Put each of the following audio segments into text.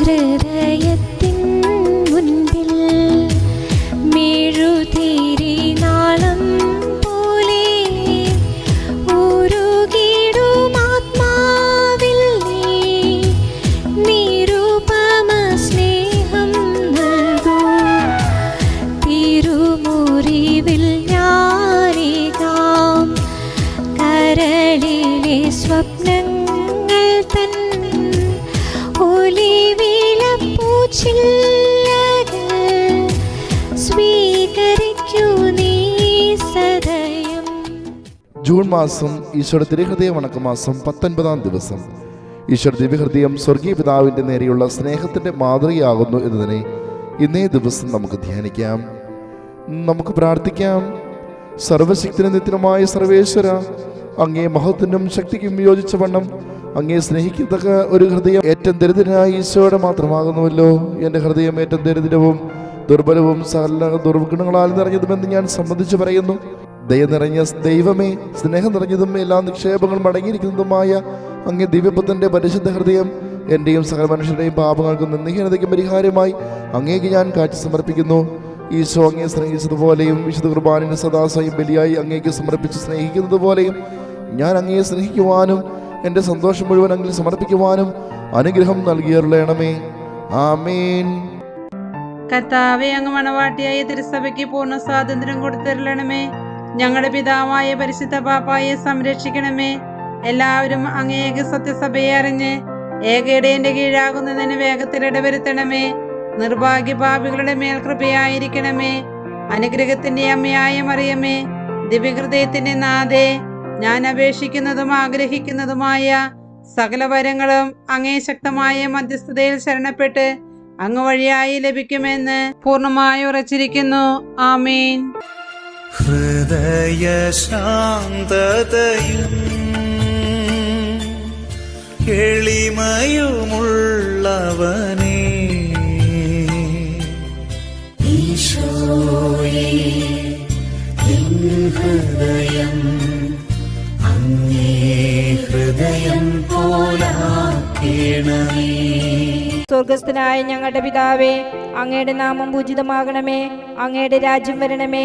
ഹൃദയത്തിൻ ജൂൺ മാസം ഈശ്വര തിരുഹൃദയ വണക്ക വണക്കമാസം പത്തൊൻപതാം ദിവസം. ഈശ്വര ദിവ്യഹൃദയം സ്വർഗീയ പിതാവിന്റെ നേരെയുള്ള സ്നേഹത്തിന്റെ മാതൃകയാകുന്നു എന്നതിനെ ഇന്നേ ദിവസം നമുക്ക് ധ്യാനിക്കാം. നമുക്ക് പ്രാർത്ഥിക്കാം. സർവശക്തിനും നിത്യമായ സർവേശ്വര അങ്ങേ മഹത്വനും ശക്തിക്കും യോജിച്ച വണ്ണം അങ്ങേ സ്നേഹിക്കത്തക്ക ഒരു ഹൃദയം ഏറ്റവും ദരിദ്രനായ ഈശോയുടെ മാത്രമാകുന്നുവല്ലോ. എന്റെ ഹൃദയം ഏറ്റവും ദരിദ്രവും ദുർബലവും സകല ദുർഗുണങ്ങളാൽ നിറഞ്ഞതുമെന്ന് ഞാൻ സംബന്ധിച്ച് പറയുന്നു. ദയ നിറഞ്ഞ ദൈവമേ സ്നേഹം നിറഞ്ഞതും എല്ലാ നിക്ഷേപങ്ങളും അടങ്ങിയിരിക്കുന്നതുമായ അങ്ങേ ദിവ്യപുത്രന്റെ പരിശുദ്ധ ഹൃദയം എന്റെയും സകല മനുഷ്യരുടെയും പാപങ്ങൾക്കും നിന്ദിഹീനതയ്ക്കും പരിഹാരമായി അങ്ങേക്ക് ഞാൻ കാറ്റ് സമർപ്പിക്കുന്നു ഈശോ അങ്ങേ സ്നേഹിച്ചതുപോലെയും വിശുദ്ധ കുർബാനിന് സദാസയും ബലിയായി അങ്ങേക്ക് സമർപ്പിച്ച് സ്നേഹിക്കുന്നത് പോലെയും ഞാൻ അങ്ങയെ സ്നേഹിക്കുവാനും എന്റെ സന്തോഷം മുഴുവൻ അങ്ങിൽ സമർപ്പിക്കുവാനും അനുഗ്രഹം നൽകിയരുളയണമേ ആമീൻ. കർത്താവെ അങ്ങ് മണവാട്ടിയായ തിരുസഭയ്ക്ക് പൂർണ സ്വാതന്ത്ര്യം കൊടുത്തരളണമേ. ഞങ്ങളുടെ പിതാവായ പരിശുദ്ധ പാപ്പായെ സംരക്ഷിക്കണമേ. എല്ലാവരും അങ്ങേക സത്യസഭയെ അറിഞ്ഞ് ഏകയുടെ കീഴാകുന്നതിന് വേഗത്തിൽ ഇടവരുത്തണമേ. നിർഭാഗ്യ പാപികളുടെ മേൽ കൃപയായിരിക്കണമേ. അനുഗ്രഹത്തിന്റെ അമ്മയായ മറിയമേ ദിവ്യഹൃദയത്തിന്റെ നാഥേ ഞാൻ അപേക്ഷിക്കുന്നതും ആഗ്രഹിക്കുന്നതുമായ സകല വരങ്ങളും അങ്ങേ ശക്തമായ മധ്യസ്ഥതയിൽ ശരണപ്പെട്ട് അങ്ങ് വഴിയായി ലഭിക്കുമെന്ന് പൂർണമായി ഉറച്ചിരിക്കുന്നു. ആമീൻ. ഹൃദയശാന്തതയും ശാന്തതയും ഈശോയേ എൻ ഹൃദയം അങ്ങേ ഹൃദയം സ്വർഗസ്ഥനായ ഞങ്ങളുടെ പിതാവേ അങ്ങയുടെ നാമം പൂജിതമാകണമേ അങ്ങയുടെ രാജ്യം വരണമേ.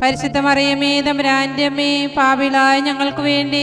പരിശുദ്ധ മറിയമേ തമ്പുരാന്റെ അമ്മേ പാപിളായ ഞങ്ങൾക്ക് വേണ്ടി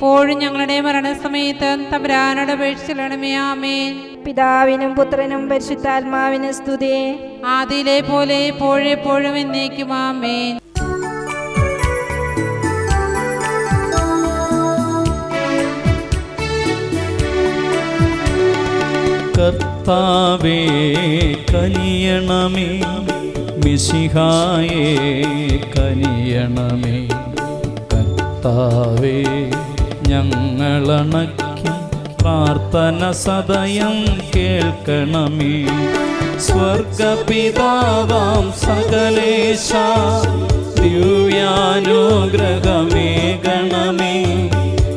ഇപ്പോഴും ഞങ്ങളുടെ മരണസമയത്ത് തമ്പുരാനോട് അപേക്ഷിച്ചിടണമേ ആമേൻ. പിതാവിനും പുത്രനും പരിശുദ്ധാത്മാവിനും സ്തുതി. ആദിയിലെ പോലെ എപ്പോഴെപ്പോഴും എന്നേക്കും ആമേൻ. കർത്താവേ കർത്താവേ കനിയണമേ. മിശിഹായേ കനിയണമേ. കർത്താവേ ഞങ്ങളണയ്ക്കും പ്രാർത്ഥന സദയം കേൾക്കണമേ. സ്വർഗപിതാവാം സകലേശ ദിവ്യാനുഗ്രഹമേ ഗണമേ.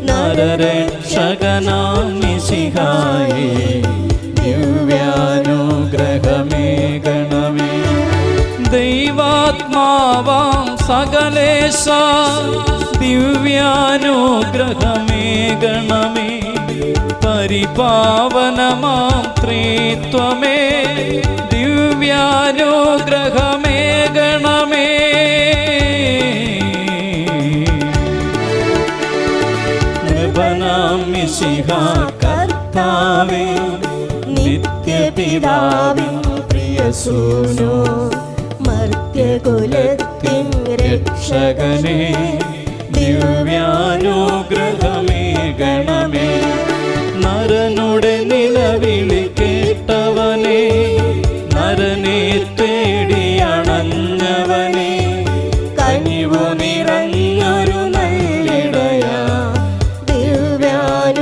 നരരക്ഷകനാം മിശിഹായേ ദൈവാത്മാവാം സകലേശ ദിവ്യാനുഗ്രഹമേ ഗണമേ പരിപാവനമാം ത്രീത്വമേ ദിവ്യാനുഗ്രഹമേ ഗണമേ മിശിഹ കർത്താവേ നിത്യപിതാവിൻ പ്രിയസൂനോ മർത്യകുലത്തിൻ രക്ഷകനെ ദിവ്യാനുഗ്രഹമേ ഗണമേ നരനുടെ നിലവിളി കേട്ടവനെ നരനെ തേടിയണഞ്ഞവനെ കനിവു നിറഞ്ഞൊരു നല്ലിടയ ദിവ്യാനുഗ്രഹമേ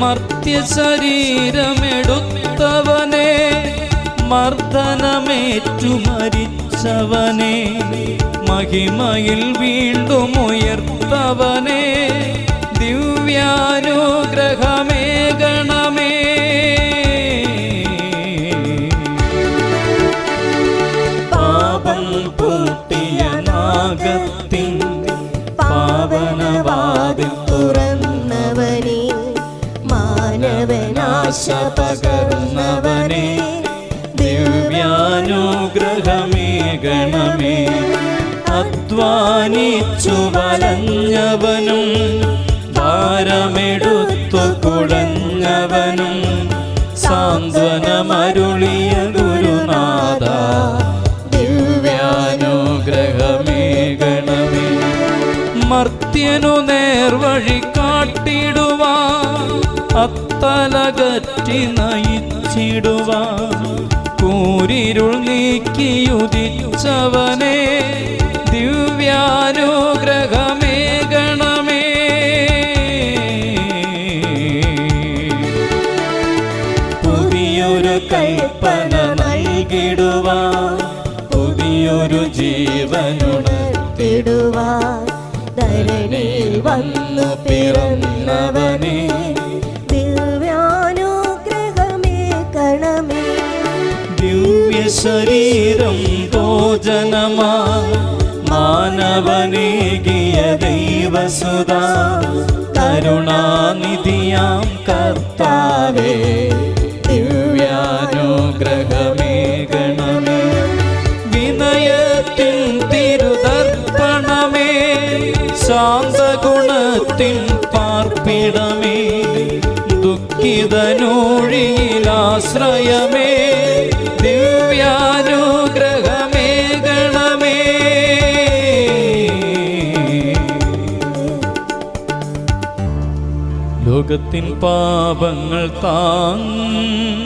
മർത്യ മർദ്ദനമേറ്റു മരിച്ചവനെ മഹിമയിൽ വീണ്ടും ഉയർത്തവനെ ദിവ്യാനുഗ്രഹമേ അധ്വാനിച്ചു വലഞ്ഞവനും ഭാരമെടുത്തു കുടഞ്ഞവനും സാന്ത്വനമരുളിയ ഗുരുനാഥ ദിവ്യാനുഗ്രഹമേ ഗണമേ മർത്യനു നേർവഴി കാട്ടിടുവാ അത്തലകറ്റി നയിച്ചിടുവാ. കൂരിരുൾ നീക്കിയുദിച്ചവനെ പിറന്നവനെ ദിവ്യാനുഗ്രഹമേ കണമേ. ദിവ്യ ശരീരം ഭോജനമാ. മാനവനേകിയ ദൈവസുത. കരുണാനിധിയാം കർത്താവേ. ദിവ്യാനുഗ്രഹമേ ഗണമേ. വിനയത്തിൻ തിരുതർപ്പണമേ. ശാന്തഗുണത്തിൻ പാർപ്പിടമേ ദുഃഖിതനൂഴിയിലാശ്രയമേ ദിവ്യാനുഗ്രഹമേ ലോകത്തിൻ പാപങ്ങൾ താങ്ങും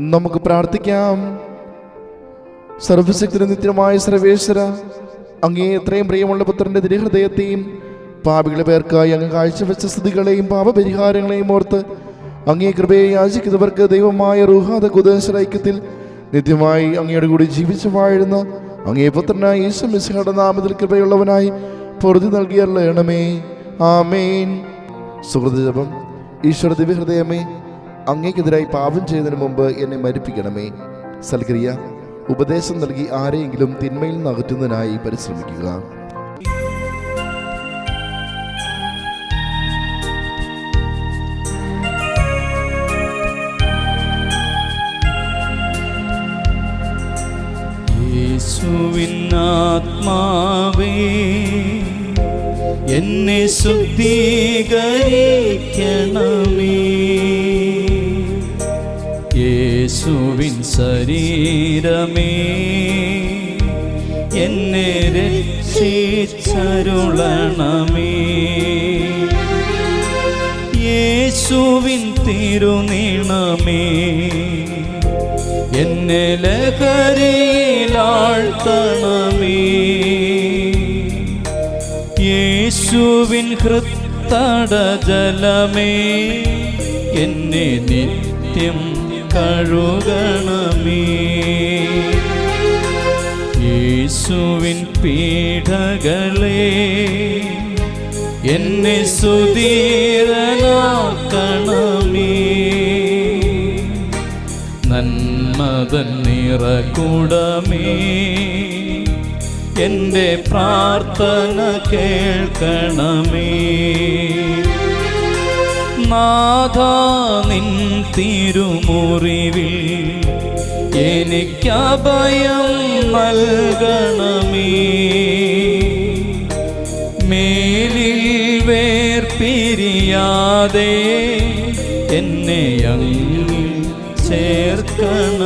നമുക്ക് പ്രാർത്ഥിക്കാം. സർവശക്തിന് നിത്യമായ സർവേശ്വര അങ്ങേ എത്രയും പ്രിയമുള്ള പുത്രന്റെ തിരുഹൃദയത്തെയും പാപികളെ പേർക്കായി അങ്ങ് കാഴ്ചവെച്ച സ്ഥിതികളെയും പാപപരിഹാരങ്ങളെയും ഓർത്ത് അങ്ങേ കൃപയെ യാചിക്കുന്നവർക്ക് ദൈവമായ റുഹാദ കുദേശൈക്യത്തിൽ നിത്യമായി അങ്ങയുടെ കൂടി ജീവിച്ചു വാഴുന്ന അങ്ങേ പുത്രനായ ഈശോ മിസ്ഹയുടെ നാമത്തിൽ കൃപയുള്ളവനായി പൊറുതി നൽകിയല്ലണമേ ആമേൻ. സുഹൃതജപം ഈശ്വര ദിവ്യഹൃദയമേ അങ്ങേക്കെതിരായി പാപം ചെയ്യുന്നതിന് മുമ്പ് എന്നെ മരിപ്പിക്കണമേ. സൽക്രിയ ഉപദേശം നൽകി ആരെയെങ്കിലും തിന്മയിൽ നിന്ന് അകറ്റുന്നതിനായി പരിശ്രമിക്കുക. എന്നെ ശുദ്ധീകരിക്കണമേ. യേശുവിൻ ശരീരമേ എന്നെ രക്ഷിച്ചരുളണമേ. യേശുവിൻ തിരുനീണമേ എന്നെ ലഹരിയിലാഴ്ത്തണമേ യേശുവിൻ ഹൃത്തട ജലമേ എന്നെ നിത്യം കഴുകണമേ. യേശുവിൻ പീഠകളെ എന്നെ സുധീരനാക്കണമേ. നന്മതൻ നിറകുടമേ എന്റെ പ്രാർത്ഥന കേൾക്കണമേ. നാഥ നിൻ തിരുമുറിവിൽ എനിക്കഭയം നൽകണമേ. മേലിൽ വേർപിരിയാതെ എന്നെ അങ്ങിൽ ചേർക്കണമേ